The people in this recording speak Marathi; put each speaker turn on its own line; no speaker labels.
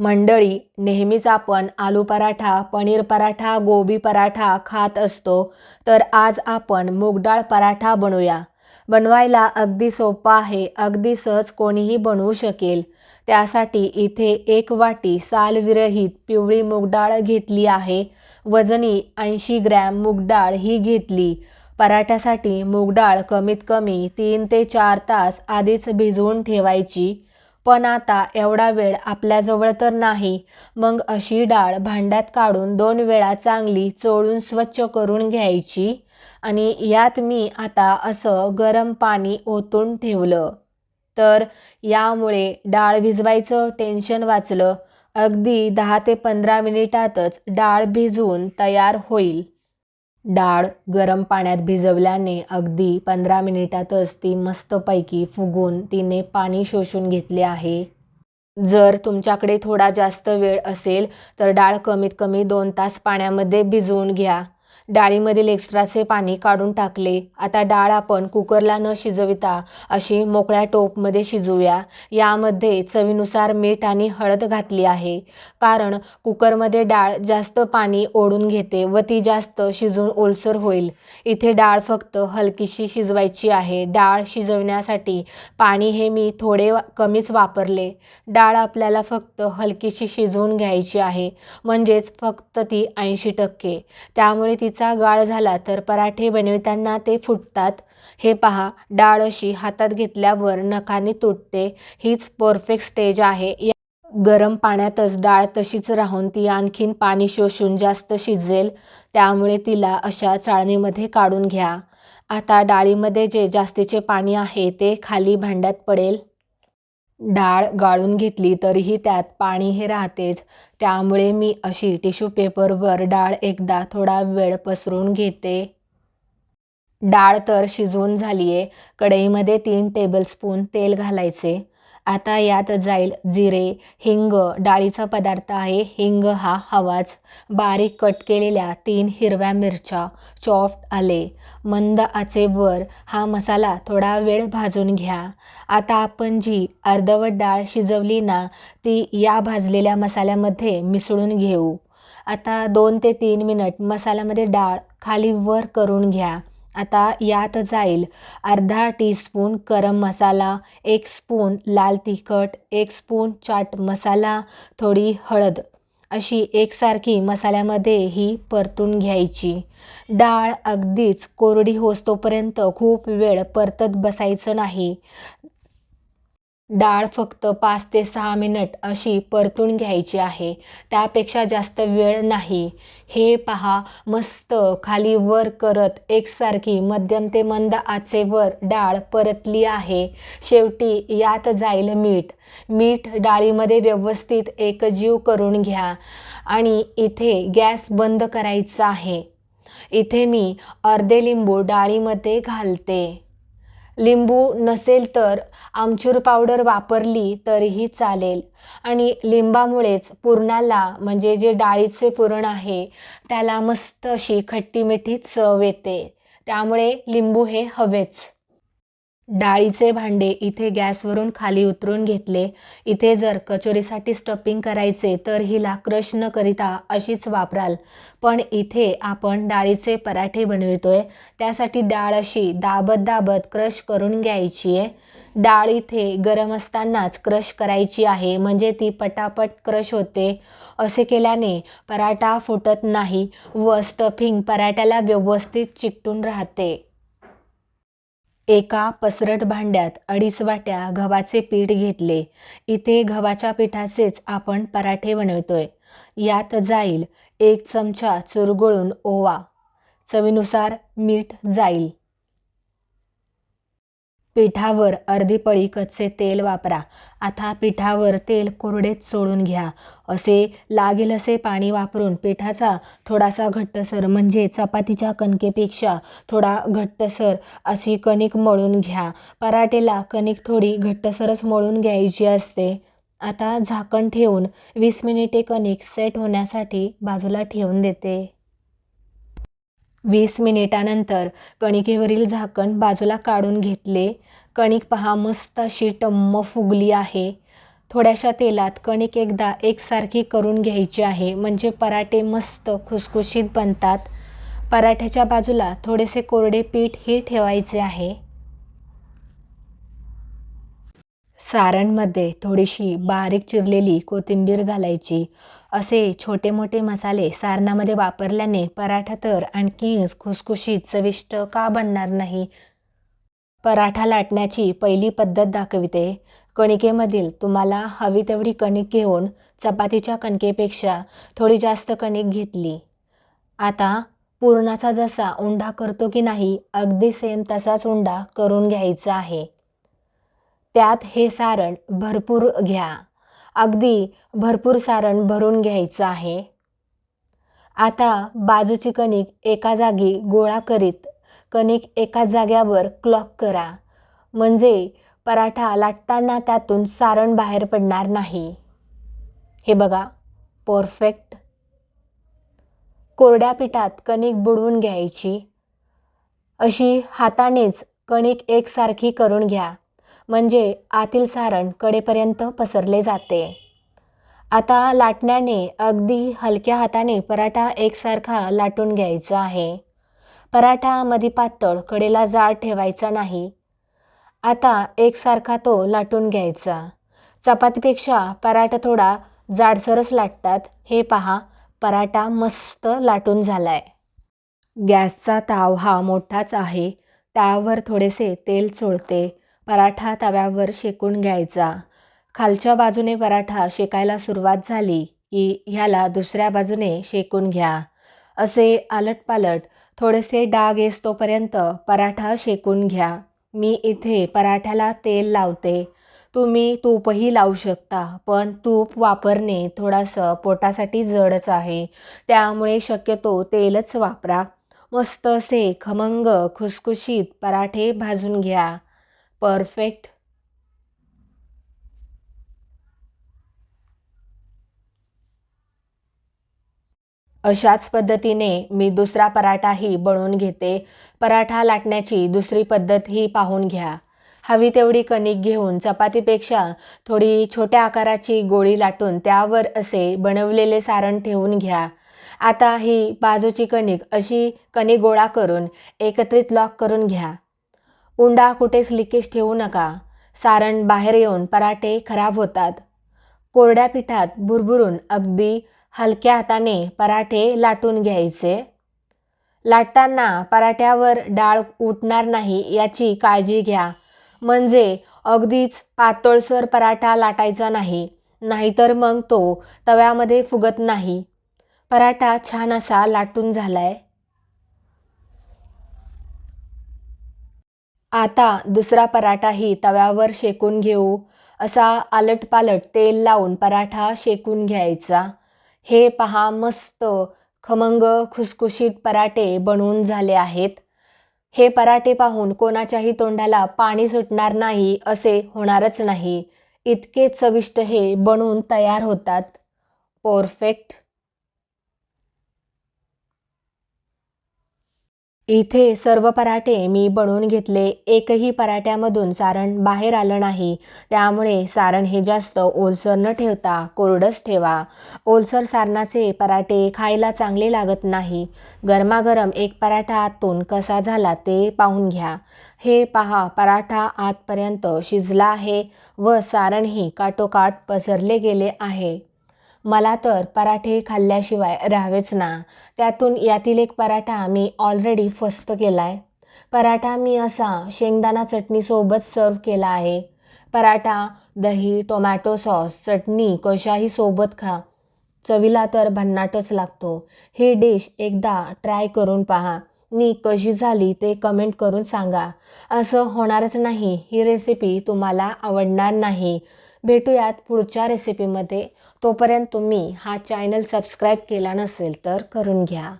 मंडळी नेहमीच आपण आलू पराठा पनीर पराठा गोबी पराठा खात असतो तर आज आपण मूगडाळ पराठा बनवूया. बनवायला अगदी सोपा आहे अगदी सहज कोणीही बनवू शकेल. त्यासाठी इथे एक वाटी सालविरहित पिवळी मूगडाळ घेतली आहे वजनी ऐंशी ग्रॅम मूगडाळ ही घेतली. पराठ्यासाठी मूगडाळ कमीत कमी तीन ते चार तास आधीच भिजवून ठेवायची. पण आता एवढा वेळ आपल्याजवळ तर नाही. मग अशी डाळ भांड्यात काढून दोन वेळा चांगली चोळून स्वच्छ करून घ्यायची. आणि यात मी आता असं गरम पाणी ओतून ठेवलं. तर यामुळे डाळ भिजवायचं टेन्शन वाचलं. अगदी दहा ते पंधरा मिनिटातच डाळ भिजवून तयार होईल. डाळ गरम पाण्यात भिजवल्याने अगदी पंधरा मिनिटातच ती मस्तपैकी फुगून तिने पाणी शोषून घेतले आहे. जर तुमच्याकडे थोडा जास्त वेळ असेल तर डाळ कमीत कमी दोन तास पाण्यामध्ये भिजवून घ्या. डाळीमधील एक्स्ट्राचे पाणी काढून टाकले. आता डाळ आपण कुकरला न शिजविता अशी मोकळ्या टोपमध्ये शिजवूया. यामध्ये चवीनुसार मीठ आणि हळद घातली आहे. कारण कुकरमध्ये डाळ जास्त पाणी ओढून घेते व ती जास्त शिजून ओलसर होईल. इथे डाळ फक्त हलकीशी शिजवायची आहे. डाळ शिजवण्यासाठी पाणी हे मी थोडे कमीच वापरले. डाळ आपल्याला फक्त हलकीशी शिजवून घ्यायची आहे. म्हणजेच फक्त ती ऐंशी टक्के. त्यामुळे तिचा गाळ झाला तर पराठे बनविताना ते फुटतात. हे पहा डाळ अशी हातात घेतल्यावर नखाने तुटते. हीच परफेक्ट स्टेज आहे. या गरम पाण्यातच डाळ तशीच राहून ती आणखीन पाणी शोषून जास्त शिजेल. त्यामुळे तिला अशा चाळणीमध्ये काढून घ्या. आता डाळीमध्ये जे जास्तीचे पाणी आहे ते खाली भांड्यात पडेल. डाळ गाळून घेतली तरीही त्यात पाणी हे राहतेच. त्यामुळे मी अशी टिश्यू पेपरवर डाळ एकदा थोडा वेळ पसरून घेते. डाळ तर शिजवून झाली आहे कढईमध्ये तीन टेबलस्पून तेल घालायचे. आता यात जाईल जिरे हिंग. डाळीचा पदार्थ आहे हिंग हा हवाच. बारीक कट केलेल्या तीन हिरव्या मिरच्या चॉफ्ट आले. मंद आचेवर हा मसाला थोडा वेळ भाजून घ्या. आता आपण जी अर्धवट डाळ शिजवली ना ती या भाजलेल्या मसाल्यामध्ये मिसळून घेऊ. आता दोन ते तीन मिनट मसाल्यामध्ये डाळ खाली वर करून घ्या. आता यात जाईल. अर्धा टीस्पून गरम मसाला एक स्पून लाल तिखट एक स्पून चाट मसाला थोडी हळद. अशी एकसारखी मसाल्यामध्ये ही परतून घ्यायची. डाळ अगदीच कोरडी होतोपर्यंत खूप वेळ परतत बसायचं नाही. डाळ फक्त पाच ते सहा मिनट अशी परतून घ्यायची आहे. त्यापेक्षा जास्त वेळ नाही. हे पहा मस्त खाली वर करत एकसारखी मध्यम ते मंद आचेवर डाळ परतली आहे. शेवटी यात जाईल मीठ. मीठ डाळीमध्ये व्यवस्थित एकजीव करून घ्या आणि इथे गॅस बंद करायचा आहे. इथे मी अर्धे लिंबू डाळीमध्ये घालते. लिंबू नसेल तर आमचूर पावडर वापरली तरीही चालेल. आणि लिंबामुळेच पुरणाला म्हणजे जे डाळीचे पुरण आहे त्याला मस्त अशी खट्टी मिठी चव येते. त्यामुळे लिंबू हे हवेच. डाळीचे भांडे इथे गॅसवरून खाली उतरून घेतले. इथे जर कचोरीसाठी स्टपिंग करायचे तर हिला क्रश न करिता अशीच वापराल. पण इथे आपण डाळीचे पराठे बनवितोय. त्यासाठी डाळ अशी दाबत दाबत क्रश करून घ्यायची आहे. डाळ इथे गरम असतानाच क्रश करायची आहे म्हणजे ती पटापट क्रश होते. असे केल्याने पराठा फुटत नाही व स्टफिंग पराठ्याला व्यवस्थित चिकटून राहते. एका पसरट भांड्यात अडीच वाट्या गव्हाचे पीठ घेतले. इथे गव्हाच्या पिठाचेच आपण पराठे बनवतोय. यात जाईल एक चमचा चुरगुळून ओवा. चवीनुसार मीठ जाईल. पिठावर अर्धी पळी कच्चे तेल वापरा. आता पिठावर तेल कोरडेच सोडून घ्या. असे लागेल असे पाणी वापरून पिठाचा थोडासा घट्टसर म्हणजे चपातीच्या कणकेपेक्षा थोडा घट्टसर अशी कणिक मळून घ्या. पराठेला कणिक थोडी घट्टसरच मळून घ्यायची असते. आता झाकण ठेवून वीस मिनिटे कणिक सेट होण्यासाठी बाजूला ठेवून देते. वीस मिनिटानंतर कणिकेवरील झाकण बाजूला काढून घेतले. कणिक पहा मस्त अशी टम्म फुगली आहे. थोड्याशा तेलात कणिक एकदा एकसारखी करून घ्यायची आहे. म्हणजे पराठे मस्त खुसखुशीत बनतात. पराठ्याच्या बाजूला थोडेसे कोरडे पीठ ही ठेवायचे आहे. सारणमध्ये थोडीशी बारीक चिरलेली कोथिंबीर घालायची. असे छोटे मोठे मसाले सारणामध्ये वापरल्याने पराठा तर आणखीच खुसखुशीत चविष्ट का बनणार नाही? पराठा लाटण्याची पहिली पद्धत दाखविते. कणिकेमधील तुम्हाला हवी तेवढी कणिक घेऊन चपातीच्या कणकेपेक्षा थोडी जास्त कणिक घेतली. आता पुरणाचा जसा उंडा करतो की नाही अगदी सेम तसाच उंडा करून घ्यायचा आहे. त्यात हे सारण भरपूर घ्या. अगदी भरपूर सारण भरून घ्यायचं आहे. आता बाजूची कणिक एका जागी गोळा करीत कणिक एका जाग्यावर क्लॉक करा. म्हणजे पराठा लाटताना त्यातून सारण बाहेर पडणार नाही. हे बघा परफेक्ट. कोरड्या पिठात कणिक बुडवून घ्यायची. अशी हातानेच कणिक एकसारखी करून घ्या. म्हणजे आतील सारण कडेपर्यंत पसरले जाते. आता लाटण्याने अगदी हलक्या हाताने पराठा एकसारखा लाटून घ्यायचा आहे. पराठा मध्ये पातळ कडेला जाड ठेवायचा नाही. आता एकसारखा तो लाटून घ्यायचा. चपातीपेक्षा पराठा थोडा जाडसरच लाटतात. हे पहा पराठा मस्त लाटून झालाय. गॅसचा ताव हा मोठाच आहे. त्यावर थोडेसे तेल चोळते. पराठा तव्यावर शेकून घ्यायचा. खालच्या बाजूने पराठा शेकायला सुरुवात झाली की ह्याला दुसऱ्या बाजूने शेकून घ्या. असे आलटपालट थोडेसे डाग येस तोपर्यंत पराठा शेकून घ्या. मी इथे पराठ्याला तेल लावते. तुम्ही तूपही लावू शकता पण तूप वापरणे थोडासं पोटासाठी जडच आहे. त्यामुळे शक्यतो तेलच वापरा. मस्त असे खमंग खुसखुशीत पराठे भाजून घ्या. परफेक्ट. अशाच पद्धतीने मी दुसरा पराठाही बनवून घेते. पराठा लाटण्याची दुसरी पद्धत ही पाहून घ्या. हवी तेवढी कणिक घेऊन चपातीपेक्षा थोडी छोट्या आकाराची गोळी लाटून त्यावर असे बनवलेले सारण ठेवून घ्या. आता ही बाजूची कणिक अशी कणिक गोळा करून एकत्रित लॉक करून घ्या. उंडा कुठेच लिकेज ठेवू नका. सारण बाहेर येऊन पराठे खराब होतात. कोरड्या पिठात भुरभुरून अगदी हलक्या हाताने पराठे लाटून घ्यायचे. लाटताना पराठ्यावर डाळ उठणार नाही याची काळजी घ्या. म्हणजे अगदीच पातळसर पराठा लाटायचा नाही नाहीतर मग तो तव्यामध्ये फुगत नाही. पराठा छान असा लाटून झालाय. आता दुसरा पराठाही तव्यावर शेकून घेऊ. असा आलटपालट तेल लावून पराठा शेकून घ्यायचा. हे पहा मस्त खमंग खुसखुशीत पराठे बनवून झाले आहेत. हे पराठे पाहून कोणाच्याही तोंडाला पाणी सुटणार नाही असे होणारच नाही. इतके चविष्ट हे बनवून तयार होतात. परफेक्ट! इथे सर्व पराठे मी बनवून घेतले. एकही पराठ्यामधून सारण बाहेर आलं नाही. त्यामुळे सारण हे जास्त ओलसर न ठेवता कोरडंच ठेवा. ओलसर सारणाचे पराठे खायला चांगले लागत नाही. गरमागरम एक पराठा आतून कसा झाला ते पाहून घ्या. हे पहा पराठा आतपर्यंत शिजला आहे व सारणही काटोकाट पसरले गेले आहे. मला तर पराठे खाल्ल्याशिवाय राहावेच ना. त्यातून यातील एक पराठा मी ऑलरेडी फस्त केला आहे पराठा मी असा शेंगदाणा चटणीसोबत सर्व केला आहे. पराठा दही टोमॅटो सॉस चटणी कशाही सोबत खा. चवीला तर भन्नाटच लागतो. ही डिश एकदा ट्राय करून पहा. नी कशी झाली ते कमेंट करून सांगा. असं होणारच नाही. ही रेसिपी तुम्हाला आवडणार नाही. भेटूयात पुढच्या रेसिपीमध्ये तोपर्यंत तुम्ही हा चॅनल सबस्क्राईब केला नसेल तर करून घ्या.